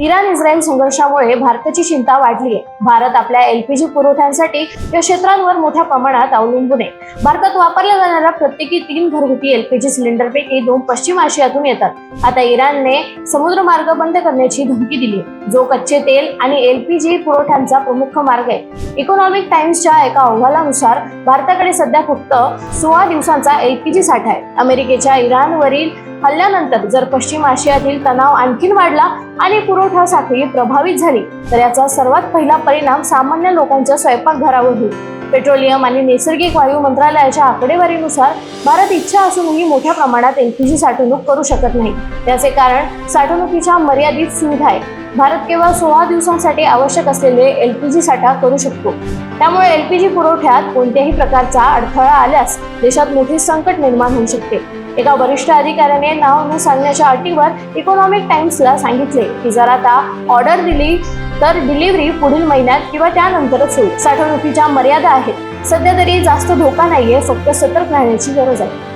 Iran Israel संघर्षामुळे भारताची चिंता वाढली आहे भारत आपल्या एलपीजी पुरवठ्यांसाठी या क्षेत्रांवर मोठ्या प्रमाणात अवलंबून आहे. भारतात वापरल्या जाणाऱ्या प्रत्येकी तीन घरगुती एलपीजी सिलेंडरपैकी दोन पश्चिम आशियातून येतात. आता इराणने समुद्र मार्ग बंद करण्याची धमकी दिली जो कच्चे तेल आणि एलपीजी पुरवठ्यांचा प्रमुख मार्ग आहे. इकॉनॉमिक टाइम्सच्या एका अहवालानुसार भारताकडे सध्या फक्त सोळा दिवसांचा एलपीजी साठा आहे. अमेरिकेच्या इराणवरील हल्ल्यानंतर जर पश्चिम आशियातील तणाव आणखीन वाढला आणि पुरवठा साखळी प्रभावित झाली तर याचा सर्वात पहिला परिणाम सामान्य लोकांच्या स्वयंपाकघरावर होईल पेट्रोलियम आणि नैसर्गिक वायू मंत्रालयाच्या आकडेवारीनुसार भारत इच्छा असूनही मोठ्या प्रमाणात एलपीजी साठवणूक करू शकत नाही. त्याचे कारण साठवणुकीच्या मर्यादित सुविधा आहे भारत केवळ सोळा दिवसांसाठी आवश्यक असलेले एल पी जी साठा करू शकतो. त्यामुळे एल पी जी पुरवठ्यात कोणत्याही प्रकारचा अडथळा आल्यास देशात मोठे संकट निर्माण होऊ शकते. एका वरिष्ठ अधिकाऱ्याने नाव न सांगण्याच्या अटीवर इकॉनॉमिक टाइम्सला सांगितले की जर आता ऑर्डर दिली तर डिलिव्हरी पुढील महिन्यात किंवा त्यानंतरच होईल. साठवणुकीच्या मर्यादा आहेत. सध्या तरी जास्त धोका नाहीये फक्त सतर्क राहण्याची गरज आहे.